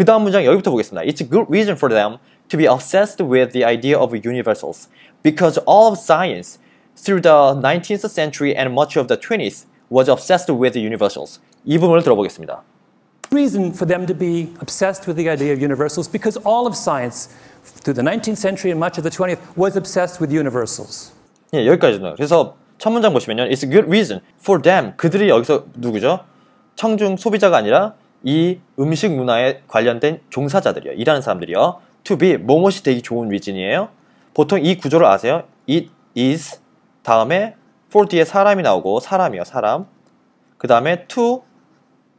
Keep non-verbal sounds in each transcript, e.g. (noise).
그 다음 문장 여기부터 보겠습니다. It's a good reason for them to be obsessed with the idea of universals because all of science through the 19th century and much of the 20th was obsessed with the universals. 이 부분을 들어보겠습니다. reason for them to be obsessed with the idea of universals because all of science through the 19th century and much of the 20th was obsessed with universals. 예, 여기까지는. 그래서 첫 문장 보시면요. It's a good reason for them. 그들이 여기서 누구죠? 청중 소비자가 아니라 이 음식 문화에 관련된 종사자들이요. 일하는 사람들이요. To be 뭐뭇이 되기 좋은 reason이에요. 보통 이 구조를 아세요? It is 다음에 for 뒤에 사람이 나오고 사람이요. 사람. 그 다음에 to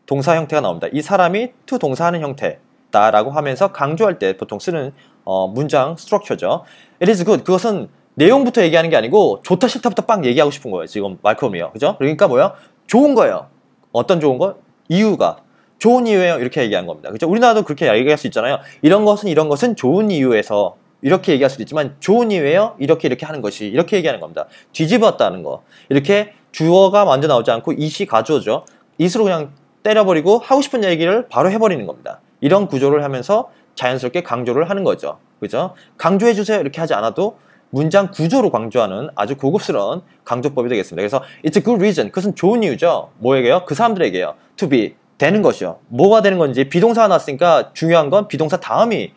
동사 형태가 나옵니다. 이 사람이 to 동사하는 형태다라고 하면서 강조할 때 보통 쓰는 어, 문장 스트럭처죠. It is good. 그것은 내용부터 얘기하는 게 아니고 좋다 싫다부터 빵 얘기하고 싶은 거예요. 지금 말콤이요. 그죠? 그러니까 뭐예요? 좋은 거예요. 어떤 좋은 거? 이유가. 좋은 이유예요. 이렇게 얘기하는 겁니다. 그죠? 우리나라도 그렇게 얘기할 수 있잖아요. 이런 것은 이런 것은 좋은 이유에서 이렇게 얘기할 수도 있지만 좋은 이유예요. 이렇게 이렇게 하는 것이 이렇게 얘기하는 겁니다. 뒤집었다는 거. 이렇게 주어가 먼저 나오지 않고 이시 가주어죠. 이스로 그냥 때려버리고 하고 싶은 얘기를 바로 해버리는 겁니다. 이런 구조를 하면서 자연스럽게 강조를 하는 거죠. 그죠? 강조해 주세요. 이렇게 하지 않아도 문장 구조로 강조하는 아주 고급스러운 강조법이 되겠습니다. 그래서 it's a good reason. 그것은 좋은 이유죠. 뭐에게요? 그 사람들에게요. to be 되는 것이요. 뭐가 되는 건지 비동사가 나왔으니까 중요한 건 비동사 다음이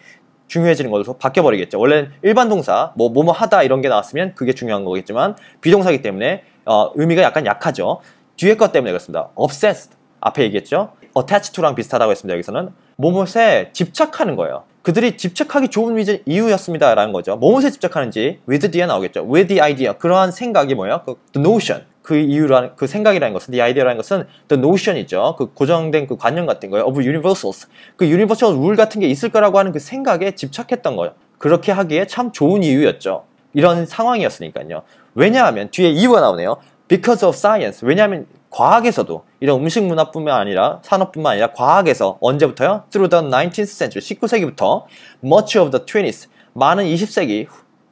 중요해지는 것으로 바뀌어 버리겠죠. 원래는 일반 동사, 뭐, 뭐뭐 하다 이런 게 나왔으면 그게 중요한 거겠지만 비동사기 때문에 어, 의미가 약간 약하죠. 뒤에 것 때문에 그렇습니다. obsessed. 앞에 얘기했죠. attach to랑 비슷하다고 했습니다. 여기서는 뭐뭇에 집착하는 거예요. 그들이 집착하기 좋은 위전 이유였습니다. 라는 거죠. 뭐뭇에 집착하는지 with 뒤에 나오겠죠. with the idea. 그러한 생각이 뭐예요? 그 the notion. 그 이유라는 그 생각이라는 것은 the idea라는 것은 the notion이죠. 그 고정된 그 관념 같은 거예요. of universals. 그 universal rule 같은 게 있을 거라고 하는 그 생각에 집착했던 거예요. 그렇게 하기에 참 좋은 이유였죠. 이런 상황이었으니까요. 왜냐하면 뒤에 이유가 나오네요. because of science. 왜냐하면 과학에서도 이런 음식 문화뿐만 아니라 산업뿐만 아니라 과학에서 언제부터요? Through the 19th century, 19세기부터 much of the 20th, 많은 20세기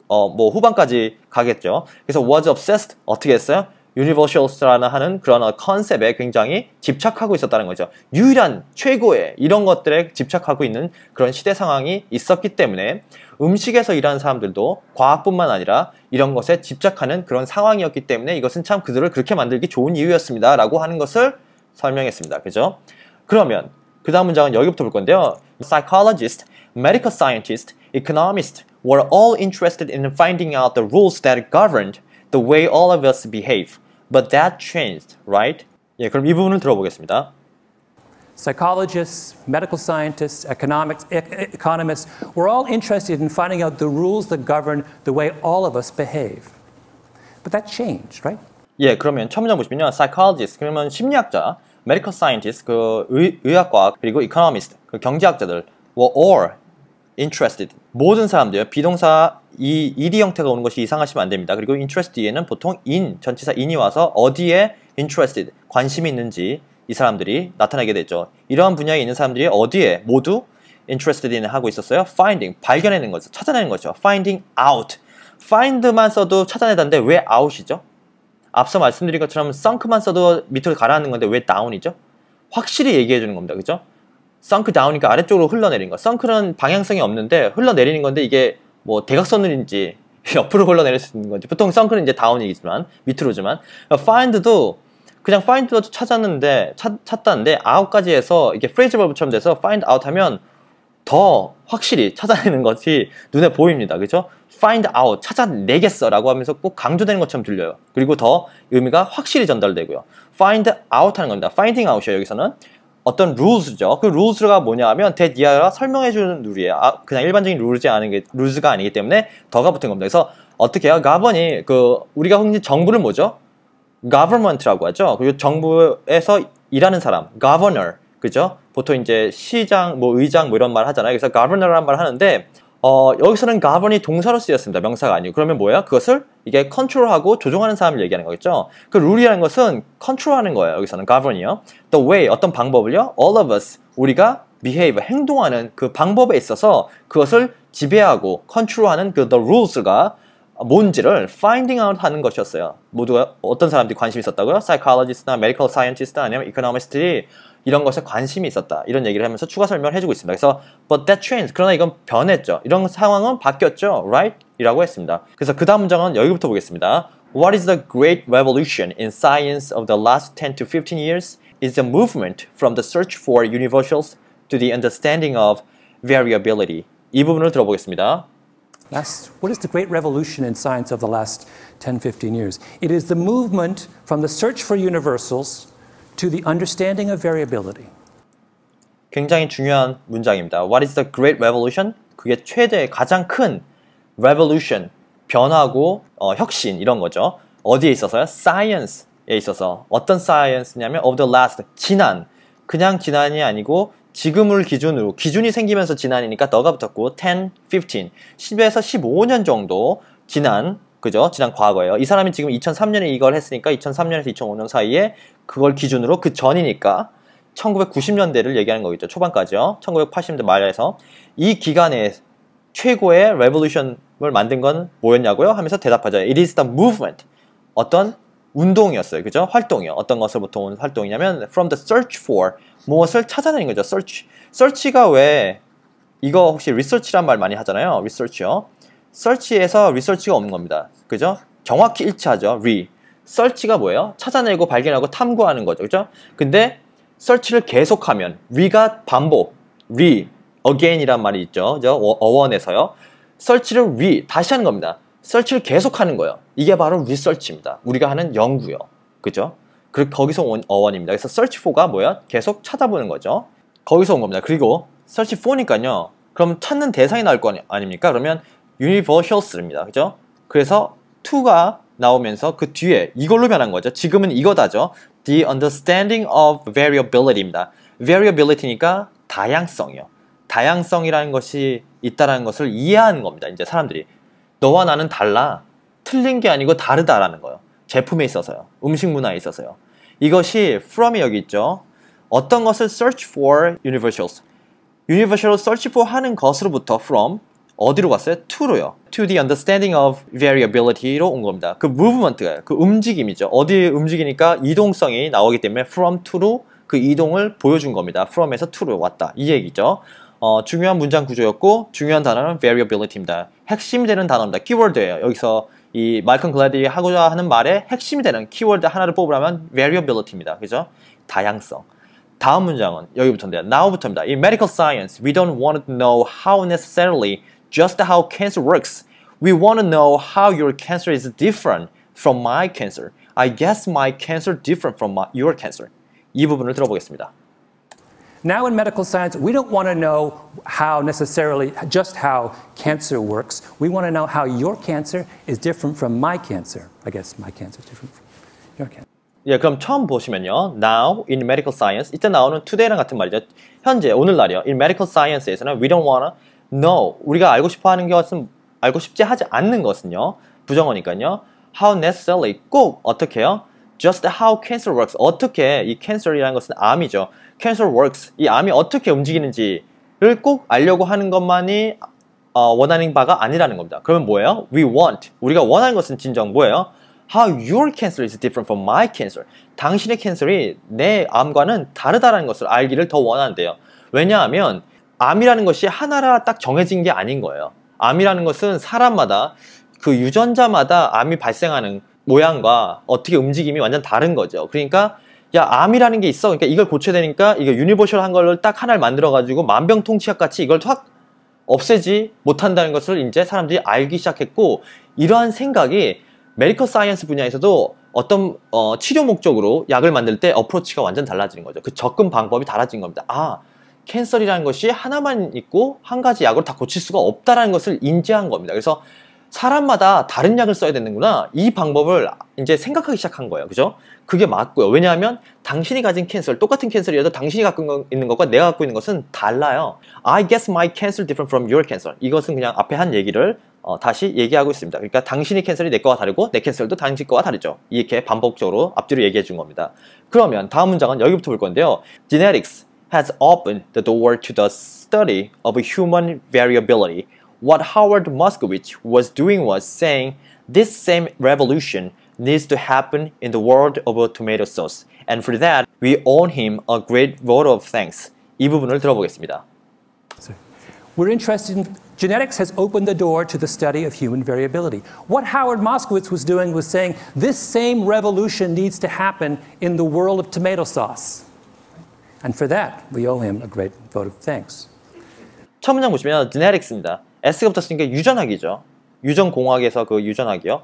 어, 뭐 후반까지 가겠죠. 그래서 was obsessed 어떻게 했어요? Universals라는 하는 그런 컨셉에 굉장히 집착하고 있었다는 거죠. 유일한 최고의 이런 것들에 집착하고 있는 그런 시대 상황이 있었기 때문에 음식에서 일하는 사람들도 과학뿐만 아니라 이런 것에 집착하는 그런 상황이었기 때문에 이것은 참 그들을 그렇게 만들기 좋은 이유였습니다. 라고 하는 것을 설명했습니다. 그죠? 그러면 그 다음 문장은 여기부터 볼 건데요. Psychologist, medical scientist, economist were all interested in finding out the rules that governed the way all of us behave. But that changed, right? 예, 그럼 이 부분을 들어보겠습니다. Psychologists, medical scientists, economics, e- economists, we're all interested in finding out the rules that govern the way all of us behave. But that changed, right? 예, 그러면 첫 문장 보시면요. psychologist, 그러면 심리학자, medical scientist, 그 의, 의학과학, 그리고 economist, 그 경제학자들 were all interested. 모든 사람들, 비동사 이 ed 형태가 오는 것이 이상하시면 안 됩니다. 그리고 interest 뒤에는 보통 in, 전치사 in이 와서 어디에 interested, 관심이 있는지 이 사람들이 나타나게 되죠. 이러한 분야에 있는 사람들이 어디에 모두 interested in 하고 있었어요? finding, 발견해내는 거죠. 찾아내는 거죠. finding out. find만 써도 찾아내다는데 왜 out이죠? 앞서 말씀드린 것처럼 sunk만 써도 밑으로 가라앉는 건데 왜 down이죠? 확실히 얘기해 주는 겁니다. 그죠? Sunk down이니까 아래쪽으로 흘러내리는 거. sunk는 방향성이 없는데 흘러내리는 건데 이게 뭐 대각선인지 (laughs) 옆으로 흘러내릴 수 있는 건지 보통 sunk는 이제 down이지만 밑으로지만 find도 그냥 find도 찾았는데 찾, 찾다는데 out까지 해서 이게 phrase verb처럼 돼서 find out 하면 더 확실히 찾아내는 것이 눈에 보입니다. 그죠? find out, 찾아내겠어 라고 하면서 꼭 강조되는 것처럼 들려요. 그리고 더 의미가 확실히 전달되고요. find out 하는 겁니다. finding out이에요, 여기서는. 어떤 rules죠. 그 rules가 뭐냐 하면 이하가 설명해주는 룰이에요. 아, 그냥 일반적인 룰이지 않은 게, 룰스가 아니기 때문에 더가 붙은 겁니다. 그래서 어떻게 해요? govern이 그, 우리가 흔히 정부를 뭐죠? government라고 하죠. 그리고 정부에서 일하는 사람, governor. 그죠? 보통 이제 시장, 뭐 의장 뭐 이런 말 하잖아요. 그래서 governor란 말 하는데 어, 여기서는 govern이 동사로 쓰였습니다. 명사가 아니고. 그러면 뭐예요? 그것을 이게 컨트롤하고 조종하는 사람을 얘기하는 거겠죠. 그 룰이라는 것은 컨트롤하는 거예요. 여기서는 govern이요. The way 어떤 방법을요? All of us 우리가 behave 행동하는 그 방법에 있어서 그것을 지배하고 컨트롤하는 그 the rules가 뭔지를 finding out 하는 것이었어요. 모두가 어떤 사람들이 관심이 있었다고요? psychologist나 medical scientist 아니면 economist들이 이런 것에 관심이 있었다. 이런 얘기를 하면서 추가 설명을 해주고 있습니다. 그래서 but that changed. 그러나 이건 변했죠. 이런 상황은 바뀌었죠. right? 이라고 했습니다. 그래서 그 다음 문장은 여기부터 보겠습니다. What is the great revolution in science of the last 10 to 15 years? Is the movement from the search for universals to the understanding of variability. 이 부분을 들어보겠습니다. Last, what is the great revolution in science of the last 10, 15 years? It is the movement from the search for universals to the understanding of variability. 굉장히 중요한 문장입니다. What is the great revolution? 그게 최대 가장 큰 revolution 변화고 어, 혁신 이런 거죠. 어디에 있어서요? science에 있어서 어떤 science냐면 of the last 지난 그냥 지난이 아니고 지금을 기준으로 기준이 생기면서 지난이니까 너가 붙었고 10, 15, 10에서 15년 정도 지난 그죠? 지난 과거예요. 이 사람이 지금 2003년에 이걸 했으니까 2003년에서 2005년 사이에 그걸 기준으로 그 전이니까 1990년대를 얘기하는 거겠죠. 초반까지요. 1980년대 말에서 이 기간에 최고의 레볼루션을 만든 건 뭐였냐고요? 하면서 대답하죠. It is the movement. 어떤 운동이었어요. 그죠? 활동이요. 어떤 것을부터 온 활동이냐면 from the search for 무엇을 찾아내는 거죠. search. search가 왜 이거 혹시 research란 말 많이 하잖아요. research요. Search에서 research가 없는 겁니다. 그죠? 정확히 일치하죠. re. search가 뭐예요? 찾아내고 발견하고 탐구하는 거죠. 그죠? 근데 search를 계속하면 re가 반복, re, again이란 말이 있죠. 그죠? 어- 어원에서요. search를 re 다시 하는 겁니다. search를 계속하는 거예요. 이게 바로 research입니다. 우리가 하는 연구요. 그죠? 그 거기서 온 어원입니다. 그래서 search for가 뭐야? 계속 찾아보는 거죠. 거기서 온 겁니다. 그리고 search for니까요. 그럼 찾는 대상이 나올 거 아닙니까? 그러면 universals입니다. 그죠? 그래서 to가 나오면서 그 뒤에 이걸로 변한 거죠. 지금은 이거다죠. The understanding of variability입니다. variability니까 다양성이요. 다양성이라는 것이 있다라는 것을 이해하는 겁니다. 이제 사람들이 너와 나는 달라. 틀린 게 아니고 다르다라는 거예요. 제품에 있어서요. 음식 문화에 있어서요. 이것이 from이 여기 있죠. 어떤 것을 search for universals. universal search for 하는 것으로부터 from 어디로 갔어요? to로요. to the understanding of variability로 온 겁니다. 그 movement가 그 움직임이죠. 어디 움직이니까 이동성이 나오기 때문에 from to로 그 이동을 보여준 겁니다. from에서 to로 왔다. 이 얘기죠. 어, 중요한 문장 구조였고 중요한 단어는 variability입니다. 핵심이 되는 단어입니다. 키워드예요. 여기서 이 말컨 글래디 하고자 하는 말의 핵심이 되는 키워드 하나를 뽑으라면 variability입니다. 그죠? 다양성. 다음 문장은 여기부터인데요. now부터입니다. In medical science, we don't want to know how necessarily just how cancer works. We want to know how your cancer is different from my cancer. I guess my cancer different from my, your cancer. 이 부분을 들어보겠습니다. Now, in medical science, we don't want to know how necessarily just how cancer works. We want to know how your cancer is different from my cancer. I guess my cancer is different from your cancer. 예, 그럼 처음 보시면요. Now in medical science 이때 나오는 today랑 같은 말이죠. 현재 오늘날이요. In medical science에서는 we don't wanna know 우리가 알고 싶어 하는 것은 알고 싶지 하지 않는 것은요. 부정어니까요. How necessarily 꼭 어떻게요? Just how cancer works 어떻게 이 cancer이라는 것은 암이죠. Cancer works 이 암이 어떻게 움직이는지를 꼭 알려고 하는 것만이 어, 원하는 바가 아니라는 겁니다. 그러면 뭐예요? We want 우리가 원하는 것은 진정 뭐예요? How your cancer is different from my cancer. 당신의 캔슬이 내 암과는 다르다라는 것을 알기를 더 원한대요. 왜냐하면 암이라는 것이 하나라 딱 정해진 게 아닌 거예요. 암이라는 것은 사람마다 그 유전자마다 암이 발생하는 모양과 어떻게 움직임이 완전 다른 거죠. 그러니까 야 암이라는 게 있어. 그러니까 이걸 고쳐야 되니까 이거 유니버셜 한 걸로 딱 하나를 만들어 가지고 만병통치약 같이 이걸 확 없애지 못한다는 것을 이제 사람들이 알기 시작했고 이러한 생각이 메디컬 사이언스 분야에서도 어떤 어, 치료 목적으로 약을 만들 때 어프로치가 완전 달라지는 거죠. 그 접근 방법이 달라진 겁니다. 아, 캔서리라는 것이 하나만 있고 한 가지 약으로 다 고칠 수가 없다라는 것을 인지한 겁니다. 그래서 사람마다 다른 약을 써야 되는구나. 이 방법을 이제 생각하기 시작한 거예요. 그죠? 그게 맞고요. 왜냐하면 당신이 가진 캔서, 똑같은 캔서라도 당신이 갖고 있는 것과 내가 갖고 있는 것은 달라요. I guess my cancer different from your cancer. 이것은 그냥 앞에 한 얘기를 어, 다시 얘기하고 있습니다. 그러니까 당신의 캔슬이 내 거와 다르고 내 캔슬도 당신 거와 다르죠. 이렇게 반복적으로 앞뒤로 얘기해 준 겁니다. 그러면 다음 문장은 여기부터 볼 건데요. Genetics has opened the door to the study of human variability. What Howard Moskowitz was doing was saying this same revolution needs to happen in the world of tomato sauce. And for that, we owe him a great vote of thanks. 이 부분을 들어보겠습니다. We're interested in genetics has opened the door to the study of human variability. What Howard Moskowitz was doing was saying this same revolution needs to happen in the world of tomato sauce. And for that, we owe him a great vote of thanks. 첫 문장 보시면 genetics입니다. S가 붙었으니까 유전학이죠. 유전공학에서 그 유전학이요.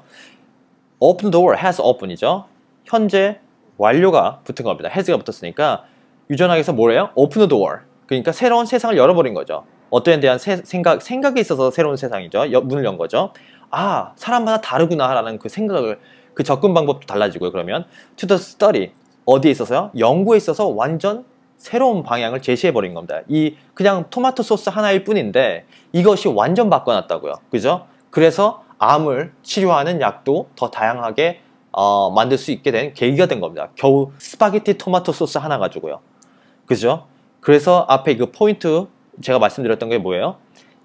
open door, has open이죠. 현재 완료가 붙은 겁니다. has가 붙었으니까 유전학에서 뭐래요? open door. 그러니까 새로운 세상을 열어버린 거죠. 어떤 에 대한 세, 생각, 생각이 있어서 새로운 세상이죠. 여, 문을 연 거죠. 아, 사람마다 다르구나라는 그 생각을, 그 접근 방법도 달라지고요. 그러면 to the study, 어디에 있어서요? 연구에 있어서 완전 새로운 방향을 제시해 버린 겁니다. 이 그냥 토마토 소스 하나일 뿐인데 이것이 완전 바꿔놨다고요. 그죠? 그래서 암을 치료하는 약도 더 다양하게 어, 만들 수 있게 된 계기가 된 겁니다. 겨우 스파게티 토마토 소스 하나 가지고요. 그죠? 그래서 앞에 그 포인트 제가 말씀드렸던 게 뭐예요?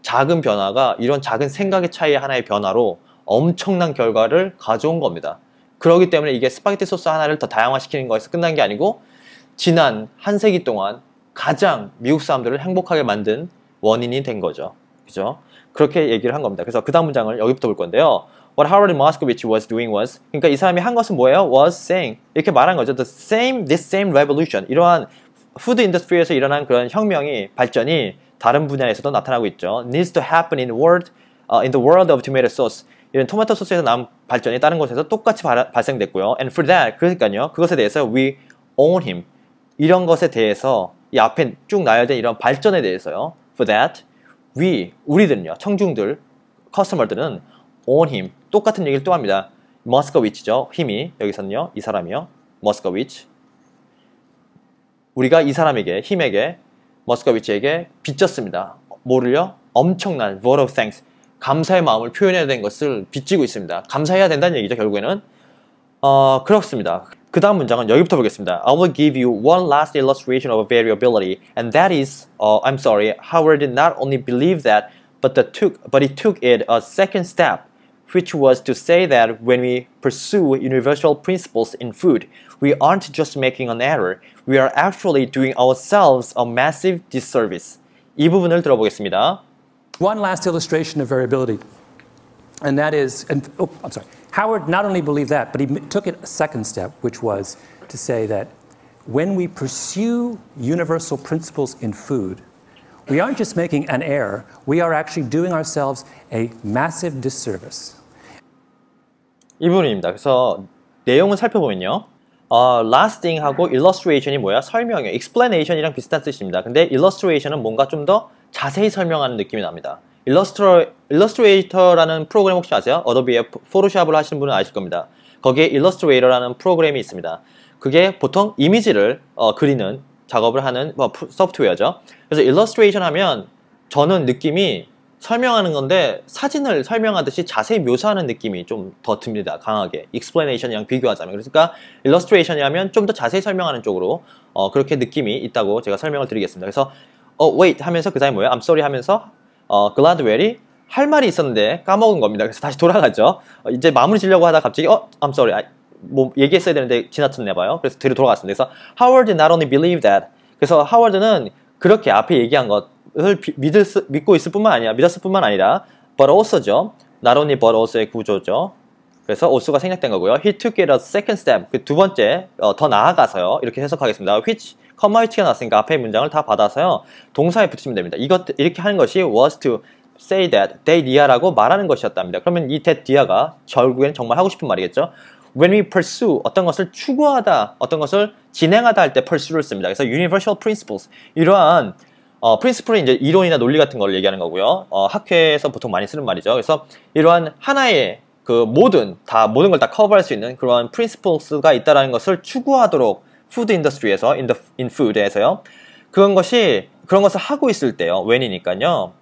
작은 변화가 이런 작은 생각의 차이 하나의 변화로 엄청난 결과를 가져온 겁니다. 그렇기 때문에 이게 스파게티 소스 하나를 더 다양화시키는 거에서 끝난 게 아니고 지난 한 세기 동안 가장 미국 사람들을 행복하게 만든 원인이 된 거죠. 그죠? 그렇게 얘기를 한 겁니다. 그래서 그 다음 문장을 여기부터 볼 건데요. What Howard Moskowitz was doing was 그러니까 이 사람이 한 것은 뭐예요? was saying 이렇게 말한 거죠. The same, this same revolution 이러한 푸드 인더스트리에서 일어난 그런 혁명이 발전이 다른 분야에서도 나타나고 있죠. needs to happen in world uh, in the world of tomato sauce. 이런 토마토 소스에서 나온 발전이 다른 곳에서 똑같이 발, 발생됐고요. And for that, 그러니까요. 그것에 대해서 we own him. 이런 것에 대해서 이 앞에 쭉 나열된 이런 발전에 대해서요. For that, we, 우리들은요. 청중들, 커스터머들은 own him. 똑같은 얘기를 또 합니다. 머스커위치죠. 힘이 여기서는요. 이 사람이요. 머스커위치. 우리가 이 사람에게 힘에게 머스커위치에게 빚졌습니다. 뭐를요? 엄청난 vote of thanks. 감사의 마음을 표현해야 되는 것을 빚지고 있습니다. 감사해야 된다는 얘기죠, 결국에는. 어, 그렇습니다. 그 다음 문장은 여기부터 보겠습니다. I will give you one last illustration of variability, and that is, uh, I'm sorry, Howard did not only believe that, but, the took, but he took it a second step, which was to say that when we pursue universal principles in food, we aren't just making an error, we are actually doing ourselves a massive disservice. 이 부분을 들어보겠습니다. One last illustration of variability, and that is, and, oh, I'm sorry. Howard not only believed that, but he took it a second step, which was to say that when we pursue universal principles in food, we aren't just making an error, we are actually doing ourselves a massive disservice. 이 부분입니다. 그래서 내용을 살펴보면요. 어, lasting하고 illustration이 뭐야? 설명이에요. explanation이랑 비슷한 뜻입니다. 근데 illustration은 뭔가 좀 더 자세히 설명하는 느낌이 납니다. 일러스트러, 일러스트레이터라는 프로그램 혹시 아세요? 어도비에 포토샵을 하시는 분은 아실 겁니다. 거기에 일러스트레이터라는 프로그램이 있습니다. 그게 보통 이미지를 어, 그리는 작업을 하는 뭐, 소프트웨어죠. 그래서 일러스트레이션 하면 저는 느낌이 설명하는 건데 사진을 설명하듯이 자세히 묘사하는 느낌이 좀 더 듭니다. 강하게. explanation이랑 비교하자면. 그러니까 illustration이라면 좀 더 자세히 설명하는 쪽으로 어, 그렇게 느낌이 있다고 제가 설명을 드리겠습니다. 그래서 어, wait 하면서 그 다음에 뭐예요? I'm sorry 하면서 어, Gladwell이 할 말이 있었는데 까먹은 겁니다. 그래서 다시 돌아가죠. 어, 이제 마무리 지려고 하다 갑자기 어, I'm sorry. 아, 뭐 얘기했어야 되는데 지나쳤나 봐요. 그래서 뒤로 돌아갔습니다. 그래서 Howard not only believe that. 그래서 하워드는 그렇게 앞에 얘기한 것을 믿을 수, 믿고 있을 뿐만 아니라 믿었을 뿐만 아니라 but also죠. not only but also의 구조죠. 그래서 also가 생략된 거고요. He took it a second step. 그 두 번째 어, 더 나아가서요. 이렇게 해석하겠습니다. which 컴마 위치가 나왔으니까 앞에 문장을 다 받아서요. 동사에 붙이면 됩니다. 이것 이렇게 하는 것이 was to say that they dia라고 말하는 것이었답니다. 그러면 이 that dia가 결국엔 정말 하고 싶은 말이겠죠. When we pursue 어떤 것을 추구하다, 어떤 것을 진행하다 할 때 pursue를 씁니다. 그래서 universal principles 이러한 어, principle은 이제 이론이나 논리 같은 걸 얘기하는 거고요. 어, 학회에서 보통 많이 쓰는 말이죠. 그래서 이러한 하나의 그 모든 다 모든 걸 다 커버할 수 있는 그러한 principles가 있다라는 것을 추구하도록 푸드 인더스트리에서 in, food에서요. 그런 것이 그런 것을 하고 있을 때요. when이니까요.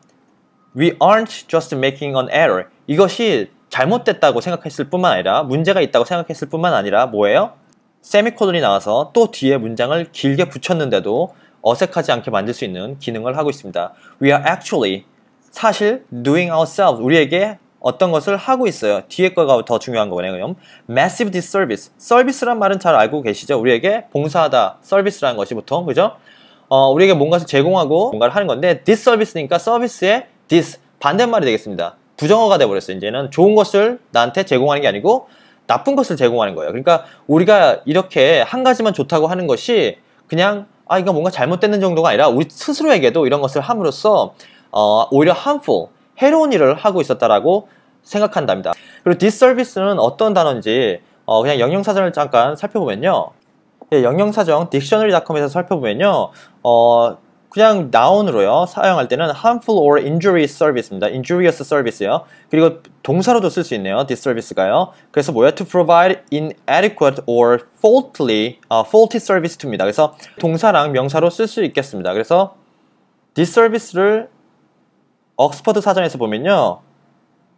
We aren't just making an error. 이것이 잘못됐다고 생각했을 뿐만 아니라 문제가 있다고 생각했을 뿐만 아니라 뭐예요? 세미콜론이 나와서 또 뒤에 문장을 길게 붙였는데도 어색하지 않게 만들 수 있는 기능을 하고 있습니다. We are actually 사실 doing ourselves 우리에게 어떤 것을 하고 있어요. 뒤에 거가 더 중요한 거네요. 그럼 massive disservice. 서비스란 말은 잘 알고 계시죠? 우리에게 봉사하다, 서비스라는 것이 보통 그죠? 어, 우리에게 뭔가를 제공하고 뭔가를 하는 건데 disservice니까 서비스의 dis 반대말이 되겠습니다. 부정어가 돼버렸어요. 이제는 좋은 것을 나한테 제공하는 게 아니고 나쁜 것을 제공하는 거예요. 그러니까 우리가 이렇게 한 가지만 좋다고 하는 것이 그냥 아 이거 뭔가 잘못됐는 정도가 아니라 우리 스스로에게도 이런 것을 함으로써 어, 오히려 harmful 해로운 일을 하고 있었다라고 생각한답니다. 그리고 disservice는 어떤 단어인지 어, 그냥 영영사전을 잠깐 살펴보면요. 예, 영영사정 dictionary.com에서 살펴보면요. 어, 그냥 나온으로요 사용할 때는 harmful or injurious service입니다. injurious service요. 그리고 동사로도 쓸 수 있네요. disservice가요. 그래서 뭐야? to provide inadequate or faultily, uh, faulty service to입니다. 그래서 동사랑 명사로 쓸 수 있겠습니다. 그래서 disservice를 옥스퍼드 사전에서 보면요.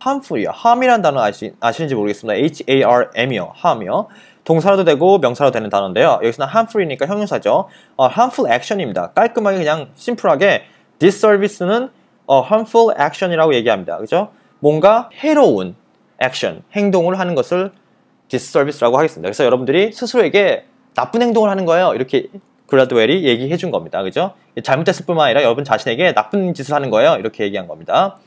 Harmful이요. harm이라는 단어 아시, 아시는지 모르겠습니다. H-A-R-M이요. harm이요. 동사로도 되고 명사로도 되는 단어인데요. 여기서는 harmful이니까 형용사죠. 어, harmful action입니다. 깔끔하게 그냥 심플하게 disservice는 어, harmful action이라고 얘기합니다. 그죠? 뭔가 해로운 action, 행동을 하는 것을 disservice라고 하겠습니다. 그래서 여러분들이 스스로에게 나쁜 행동을 하는 거예요. 이렇게 글라드웰이 얘기해 준 겁니다. 그죠? 잘못됐을 뿐만 아니라 여러분 자신에게 나쁜 짓을 하는 거예요. 이렇게 얘기한 겁니다.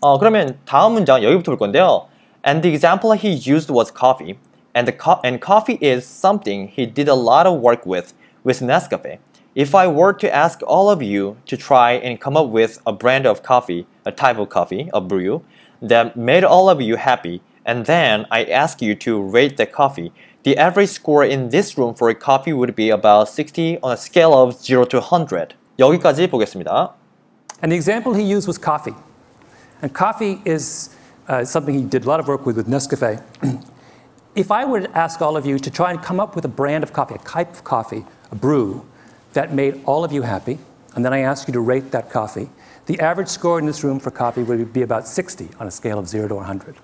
어, 그러면 다음 문장 여기부터 볼 건데요. And the example he used was coffee. And, the co and coffee is something he did a lot of work with, with Nescafe. If I were to ask all of you to try and come up with a brand of coffee, a type of coffee, a brew, that made all of you happy, and then I ask you to rate the coffee, the average score in this room for a coffee would be about 60 on a scale of 0 to 100. 여기까지 보겠습니다. And the example he used was coffee. And coffee is uh, something he did a lot of work with with Nescafe. (clears throat) if I were to ask all of you to try and come up with a brand of coffee, a type of coffee, a brew, that made all of you happy, and then I ask you to rate that coffee, the average score in this room for coffee would be about 60 on a scale of 0 to 100.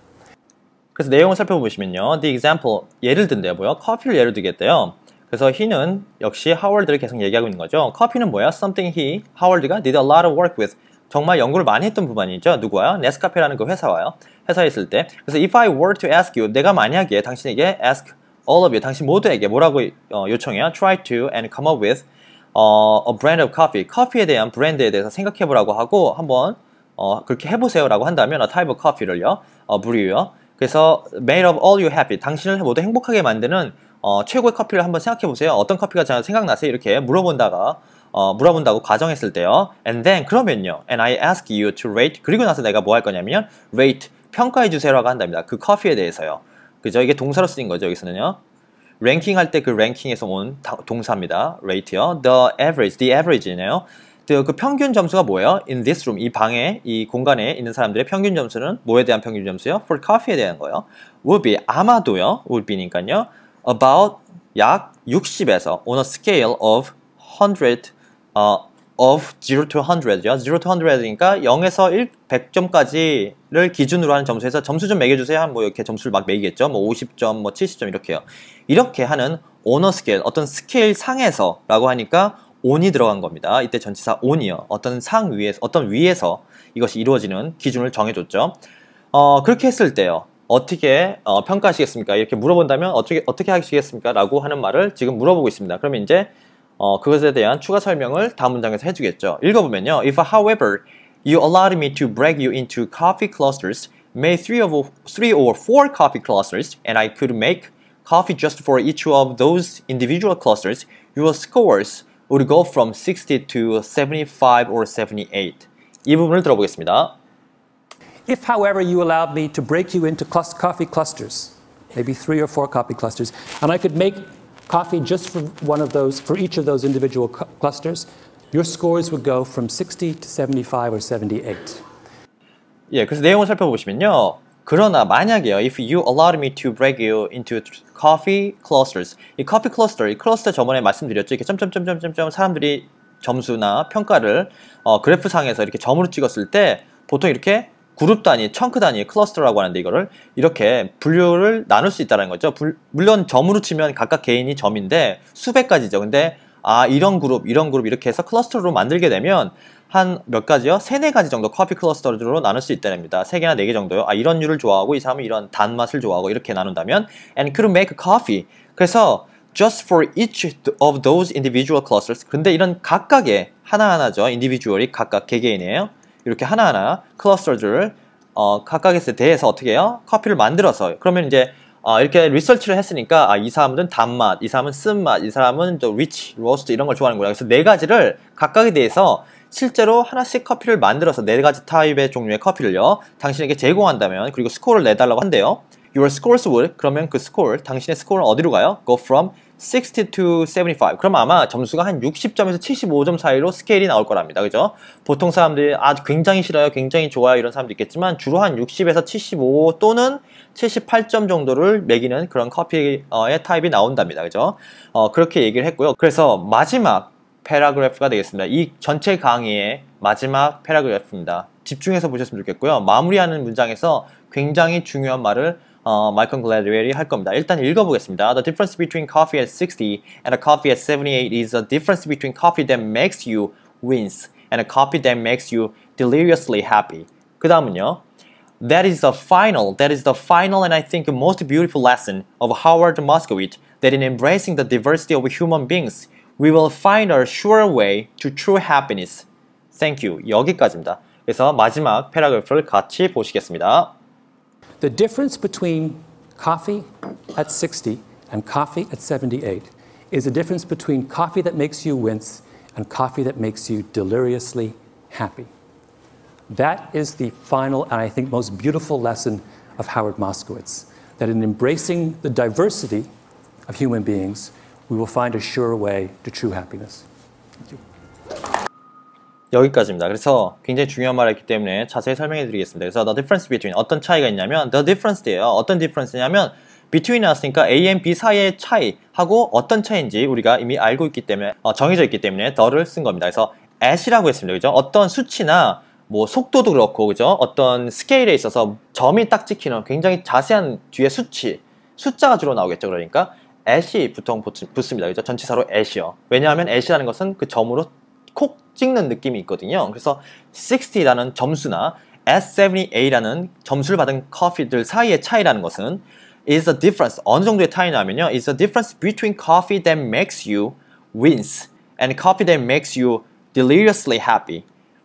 그래서 내용을 살펴보시면요. The example, 예를 든대요. 뭐요? 커피를 예를 들겠대요. 그래서 he는 역시 하월드를 계속 얘기하고 있는 거죠. 커피는 뭐야? Something he, 하월드가 did a lot of work with. 정말 연구를 많이 했던 부분이죠. 누구와요? 네스카페라는 그 회사와요. 회사에 있을 때. 그래서 if I were to ask you, 내가 만약에 당신에게 ask all of you, 당신 모두에게 뭐라고 어, 요청해요? Try to and come up with 어, a brand of coffee. 커피에 대한 브랜드에 대해서 생각해 보라고 하고 한번 어, 그렇게 해보세요라고 한다면 a type of coffee를요. 어, 부류요. 그래서 made of all you happy. 당신을 모두 행복하게 만드는 어, 최고의 커피를 한번 생각해 보세요. 어떤 커피가 잘 생각나세요? 이렇게 물어본다가 어, 물어본다고 가정했을 때요. And then 그러면요. And I ask you to rate. 그리고 나서 내가 뭐 할 거냐면 rate 평가해 주세요라고 한답니다. 그 커피에 대해서요. 그죠? 이게 동사로 쓰인 거죠. 여기서는요. 랭킹 할 때 그 랭킹에서 온 동사입니다. rate요. The average, the average네요. 그, 그 평균 점수가 뭐예요? In this room, 이 방에, 이 공간에 있는 사람들의 평균 점수는 뭐에 대한 평균 점수요? For coffee에 대한 거요. Would be 아마도요. Would be니까요. About 약 60에서 on a scale of 100 어, of 0 to 100죠. 0 to 100이니까 0에서 1, 100점까지를 기준으로 하는 점수에서 점수 좀 매겨주세요. 한뭐 이렇게 점수를 막 매기겠죠. 뭐 50점, 뭐 70점 이렇게요. 이렇게 하는 오너 스케일, 어떤 스케일 상에서 라고 하니까 on이 들어간 겁니다. 이때 전치사 on이요. 어떤 상 위에서, 어떤 위에서 이것이 이루어지는 기준을 정해줬죠. 어, 그렇게 했을 때요. 어떻게 어, 평가하시겠습니까? 이렇게 물어본다면 어떻게 어떻게 하시겠습니까? 라고 하는 말을 지금 물어보고 있습니다. 그러면 이제 어, 그것에 대한 추가 설명을 다음 문장에서 해주겠죠. 읽어보면요. If however you allowed me to break you into coffee clusters, make three, of, three or four coffee clusters, and I could make coffee just for each of those individual clusters, your scores would go from 60 to 75 or 78. 이 부분을 들어보겠습니다. If, however, you allowed me to break you into clus- coffee clusters, maybe three or four coffee clusters, and I could make coffee just for one of those, for each of those individual cu- clusters, your scores would go from 60 to 75 or 78. 예, 그래서 내용을 살펴보시면요. 그러나 만약에요, if you allowed me to break you into coffee clusters, 이 coffee cluster, 이 클러스터 저번에 말씀드렸죠. 이렇게 점점점점점점 사람들이 점수나 평가를 어, 그래프 상에서 이렇게 점으로 찍었을 때 보통 이렇게 그룹 단위, 청크 단위, 클러스터라고 하는데 이거를 이렇게 분류를 나눌 수 있다는 거죠. 불, 물론 점으로 치면 각각 개인이 점인데 수백 가지죠. 근데 아 이런 그룹 이런 그룹 이렇게 해서 클러스터로 만들게 되면 한 몇 가지요? 세네 가지 정도 커피 클러스터로 나눌 수 있다랍니다. 세 개나 네 개 정도요. 아 이런 류를 좋아하고 이 사람은 이런 단맛을 좋아하고 이렇게 나눈다면 and could make coffee. 그래서 just for each of those individual clusters. 근데 이런 각각의 하나하나죠. individual이 각각 개개인이에요. 이렇게 하나하나 클러스터들을 어, 각각에 대해서 어떻게 해요? 커피를 만들어서 그러면 이제 어, 이렇게 리서치를 했으니까 아, 이 사람은 단맛, 이 사람은 쓴맛, 이 사람은 또 리치, 로스트 이런 걸 좋아하는구나. 그래서 네 가지를 각각에 대해서 실제로 하나씩 커피를 만들어서 네 가지 타입의 종류의 커피를요 당신에게 제공한다면 그리고 스코어를 내달라고 한대요. Your scores would 그러면 그 스코어 당신의 스코어는 어디로 가요? Go from 60 to 75. 그럼 아마 점수가 한 60점에서 75점 사이로 스케일이 나올 거랍니다. 그죠? 보통 사람들이 아 굉장히 싫어요, 굉장히 좋아요 이런 사람도 있겠지만 주로 한 60에서 75 또는 78점 정도를 매기는 그런 커피의 타입이 나온답니다. 그죠? 어, 그렇게 얘기를 했고요. 그래서 마지막 패러그래프가 되겠습니다. 이 전체 강의의 마지막 패러그래프입니다. 집중해서 보셨으면 좋겠고요. 마무리하는 문장에서 굉장히 중요한 말을 어, 마이클 글래드웰이 할 겁니다. 일단 읽어보겠습니다. The difference between coffee at 60 and a coffee at 78 is the difference between coffee that makes you wince and a coffee that makes you deliriously happy. 그 다음은요. That is the final, that is the final and I think most beautiful lesson of Howard Moskowitz that in embracing the diversity of human beings, we will find a sure way to true happiness. Thank you. 여기까지입니다. 그래서 마지막 패러그래프를 같이 보시겠습니다. The difference between coffee at 60 and coffee at 78 is the difference between coffee that makes you wince and coffee that makes you deliriously happy. That is the final and I think most beautiful lesson of Howard Moskowitz that in embracing the diversity of human beings, we will find a sure way to true happiness. 여기까지입니다. 그래서 굉장히 중요한 말을 했기 때문에 자세히 설명해 드리겠습니다. 그래서 the difference between 어떤 차이가 있냐면 the difference예요. 어떤 difference냐면 between us니까 A and B 사이의 차이하고 어떤 차이인지 우리가 이미 알고 있기 때문에 어, 정해져 있기 때문에 the를 쓴 겁니다. 그래서 at이라고 했습니다. 그죠? 어떤 수치나 뭐 속도도 그렇고 그죠? 어떤 스케일에 있어서 점이 딱 찍히는 굉장히 자세한 뒤에 수치 숫자가 주로 나오겠죠. 그러니까 at이 보통 붙습니다. 그죠? 전치사로 at이요. 왜냐하면 at이라는 것은 그 점으로 콕 찍는 느낌이 있거든요. 그래서 60라는 점수나 S78라는 점수를 받은 커피들 사이의 차이라는 것은 is the difference. 어느 정도의 차이냐면요. is the difference between coffee that makes you wince and coffee that makes you deliriously happy.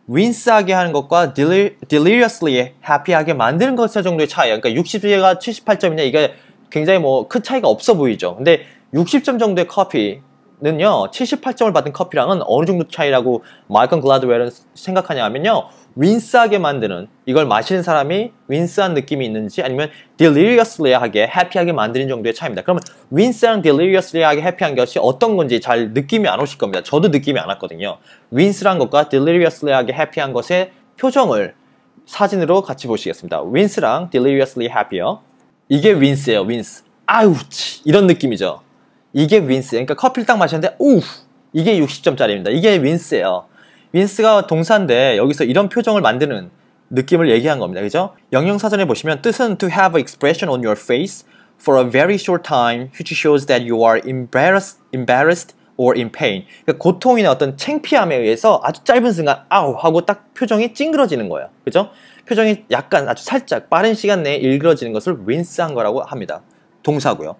윈스하게 하는 것과 delir, deliriously happy하게 만드는 것 정도의 차이야. 그러니까 60가 78점이냐 이게 굉장히 뭐 큰 차이가 없어 보이죠. 근데 60점 정도의 커피 는요 78점을 받은 커피랑은 어느 정도 차이라고 마이클 글라드웰은 생각하냐 하면요 윈스하게 만드는 이걸 마시는 사람이 윈스한 느낌이 있는지 아니면 deliriously하게 해피하게 만드는 정도의 차이입니다. 그러면 윈스랑 deliriously하게 해피한 것이 어떤 건지 잘 느낌이 안 오실 겁니다. 저도 느낌이 안 왔거든요. 윈스란 것과 deliriously하게 해피한 것의 표정을 사진으로 같이 보시겠습니다. 윈스랑 deliriously happy요. 이게 윈스예요. 윈스. 아유 이런 느낌이죠. 이게 윈스. 그러니까 커피를 딱 마셨는데 우 이게 60점짜리입니다. 이게 윈스예요. 윈스가 동사인데 여기서 이런 표정을 만드는 느낌을 얘기한 겁니다. 그죠? 영영사전에 보시면 뜻은 to have an expression on your face for a very short time which shows that you are embarrassed, embarrassed or in pain. 그러니까 고통이나 어떤 창피함에 의해서 아주 짧은 순간 아우 하고 딱 표정이 찡그러지는 거예요. 그죠? 표정이 약간 아주 살짝 빠른 시간 내에 일그러지는 것을 윈스한 거라고 합니다. 동사고요.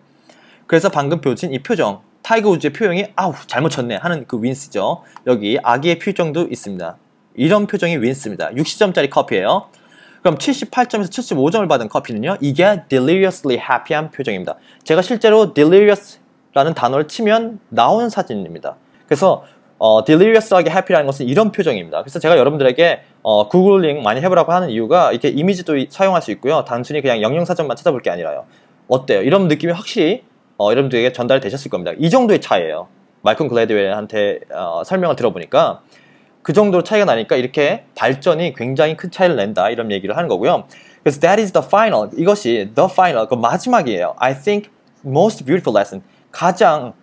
그래서 방금 보여준 이 표정 타이거 우즈의 표정이 아우 잘못 쳤네 하는 그 윈스죠. 여기 아기의 표정도 있습니다. 이런 표정이 윈스입니다. 60점짜리 커피예요. 그럼 78점에서 75점을 받은 커피는요. 이게 deliriously happy한 표정입니다. 제가 실제로 delirious라는 단어를 치면 나오는 사진입니다. 그래서 어, delirious하게 happy라는 것은 이런 표정입니다. 그래서 제가 여러분들에게 어, 구글링 많이 해보라고 하는 이유가 이렇게 이미지도 사용할 수 있고요. 단순히 그냥 영영사전만 찾아볼 게 아니라요. 어때요? 이런 느낌이 확실히 어, 여러분들에게 전달이 되셨을 겁니다. 이 정도의 차이예요. 말콤 글래드웰한테 어, 설명을 들어보니까 그 정도로 차이가 나니까 이렇게 발전이 굉장히 큰 차이를 낸다 이런 얘기를 하는 거고요. 그래서 that is the final 이것이 the final 그 마지막이에요. I think most beautiful lesson 가장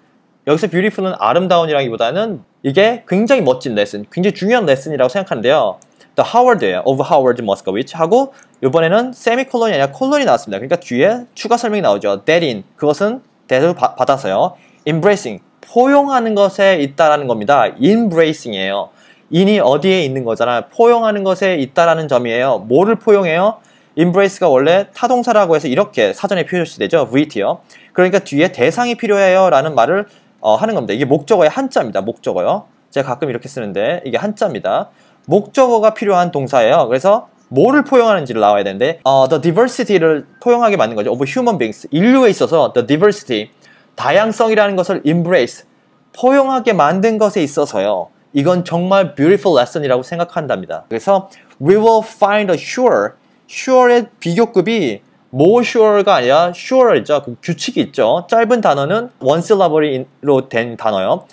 여기서 beautiful은 아름다운이라기보다는 이게 굉장히 멋진 레슨, 굉장히 중요한 레슨이라고 생각하는데요. The Howard예요. Of Howard Moskowitz 하고 이번에는 세미콜론이 아니라 콜론이 나왔습니다. 그러니까 뒤에 추가 설명이 나오죠. That in 그것은 대를 받아서요. Embracing 포용하는 것에 있다라는 겁니다. embracing이에요. in이 어디에 있는 거잖아요. 포용하는 것에 있다라는 점이에요. 뭐를 포용해요? embrace가 원래 타동사라고 해서 이렇게 사전에 표시되죠. VT요. 그러니까 뒤에 대상이 필요해요 라는 말을 어, 하는 겁니다. 이게 목적어의 한자입니다. 목적어요. 제가 가끔 이렇게 쓰는데 이게 한자입니다. 목적어가 필요한 동사예요. 그래서 뭐를 포용하는지를 나와야 되는데 어, the diversity를 포용하게 만든 거죠. of human beings. 인류에 있어서 the diversity, 다양성이라는 것을 embrace, 포용하게 만든 것에 있어서요. 이건 정말 beautiful lesson이라고 생각한답니다. 그래서 we will find a sure, sure의 비교급이 more sure가 아니라 sure이죠. 그 규칙이 있죠. 짧은 단어는 one syllable로 된 단어요.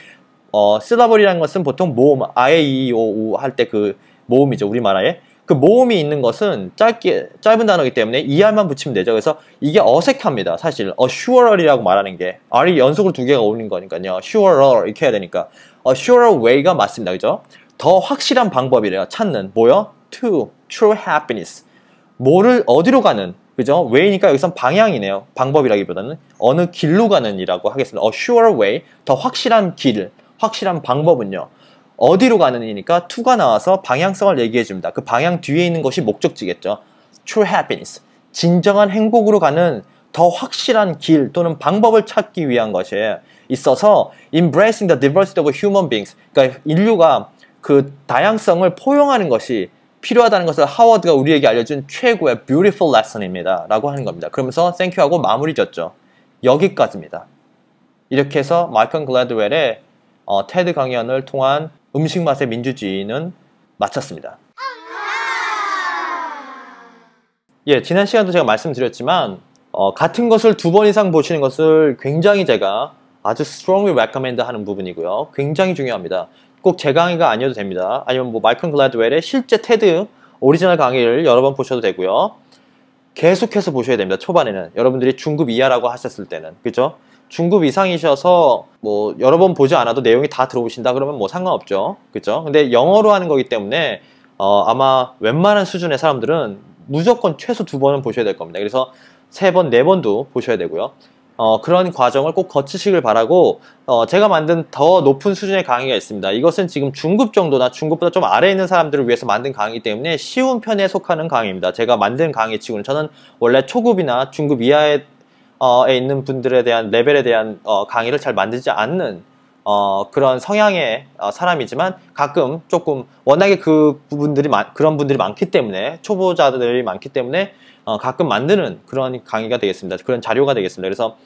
어, syllable이라는 것은 보통 모음, 아에, 이, 오, 우할때 그 모음이죠. 우리말에. 그 모음이 있는 것은 짧게, 짧은 단어이기 때문에 ER만 붙이면 되죠. 그래서 이게 어색합니다. 사실. a sure이라고 말하는 게. R이 연속으로 두 개가 오는 거니까요. surer 이렇게 해야 되니까. a surer way가 맞습니다. 그죠? 더 확실한 방법이래요. 찾는. 뭐요? to true happiness. 뭐를 어디로 가는 그죠? way니까 여기선 방향이네요. 방법이라기보다는 어느 길로 가는이라고 하겠습니다. a sure way, 더 확실한 길, 확실한 방법은요. 어디로 가는이니까 to가 나와서 방향성을 얘기해 줍니다. 그 방향 뒤에 있는 것이 목적지겠죠. true happiness, 진정한 행복으로 가는 더 확실한 길 또는 방법을 찾기 위한 것에 있어서 embracing the diversity of human beings, 그러니까 인류가 그 다양성을 포용하는 것이 필요하다는 것을 하워드가 우리에게 알려준 최고의 beautiful lesson입니다. 라고 하는 겁니다. 그러면서 thank you하고 마무리 졌죠. 여기까지입니다. 이렇게 해서 마이클 글래드웰의 어, 테드 강연을 통한 음식 맛의 민주주의는 마쳤습니다. 예, 지난 시간도 제가 말씀드렸지만 어, 같은 것을 두 번 이상 보시는 것을 굉장히 제가 아주 strongly recommend 하는 부분이고요. 굉장히 중요합니다. 꼭 제 강의가 아니어도 됩니다. 아니면 뭐 마이클 글래드웰의 실제 테드 오리지널 강의를 여러 번 보셔도 되고요. 계속해서 보셔야 됩니다. 초반에는 여러분들이 중급 이하라고 하셨을 때는 그죠? 중급 이상이셔서 뭐 여러 번 보지 않아도 내용이 다 들어오신다 그러면 뭐 상관없죠. 그죠? 근데 영어로 하는 거기 때문에 어, 아마 웬만한 수준의 사람들은 무조건 최소 두 번은 보셔야 될 겁니다. 그래서 세 번, 네 번도 보셔야 되고요. 어, 그런 과정을 꼭 거치시길 바라고 어, 제가 만든 더 높은 수준의 강의가 있습니다. 이것은 지금 중급 정도나 중급보다 좀 아래에 있는 사람들을 위해서 만든 강의이기 때문에 쉬운 편에 속하는 강의입니다. 제가 만든 강의 치고는 저는 원래 초급이나 중급 이하에 어, 에 있는 분들에 대한 레벨에 대한 어, 강의를 잘 만들지 않는 어, 그런 성향의 어, 사람이지만 가끔 조금 워낙에 그 부분들이 많, 그런 분들이 많기 때문에 초보자들이 많기 때문에 어, 가끔 만드는 그런 강의가 되겠습니다. 그런 자료가 되겠습니다. 그래서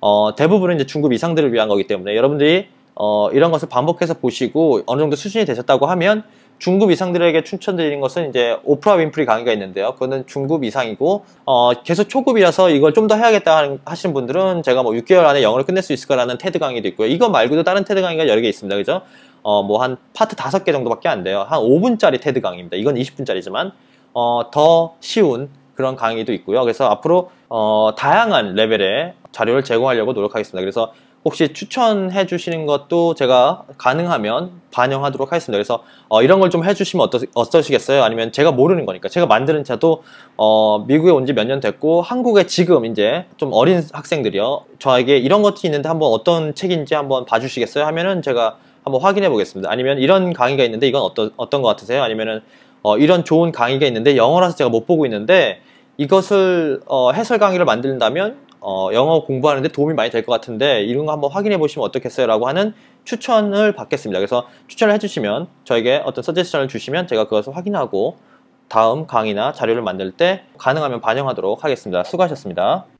어, 대부분은 이제 중급 이상들을 위한 거기 때문에 여러분들이 어, 이런 것을 반복해서 보시고 어느 정도 수준이 되셨다고 하면 중급 이상들에게 추천드리는 것은 이제 오프라 윈프리 강의가 있는데요. 그거는 중급 이상이고 어, 계속 초급이라서 이걸 좀 더 해야겠다 하시는 분들은 제가 뭐 6개월 안에 영어를 끝낼 수 있을 거라는 테드 강의도 있고요. 이거 말고도 다른 테드 강의가 여러 개 있습니다. 그죠? 어, 뭐 한 파트 5개 정도밖에 안 돼요. 한 5분짜리 테드 강의입니다. 이건 20분짜리지만 어, 더 쉬운 그런 강의도 있고요. 그래서 앞으로 어, 다양한 레벨의 자료를 제공하려고 노력하겠습니다. 그래서 혹시 추천해 주시는 것도 제가 가능하면 반영하도록 하겠습니다. 그래서 어, 이런 걸 좀 해주시면 어떠, 어떠시겠어요? 아니면 제가 모르는 거니까 제가 만드는 차도 어, 미국에 온 지 몇 년 됐고 한국에 지금 이제 좀 어린 학생들이요 저에게 이런 것이 있는데 한번 어떤 책인지 한번 봐주시겠어요? 하면은 제가 한번 확인해 보겠습니다. 아니면 이런 강의가 있는데 이건 어떤 어떤 것 같으세요? 아니면은 어, 이런 좋은 강의가 있는데 영어라서 제가 못 보고 있는데 이것을 어, 해설 강의를 만든다면 어, 영어 공부하는데 도움이 많이 될 것 같은데 이런 거 한번 확인해 보시면 어떻겠어요? 라고 하는 추천을 받겠습니다. 그래서 추천을 해주시면 저에게 어떤 서제스션을 주시면 제가 그것을 확인하고 다음 강의나 자료를 만들 때 가능하면 반영하도록 하겠습니다. 수고하셨습니다.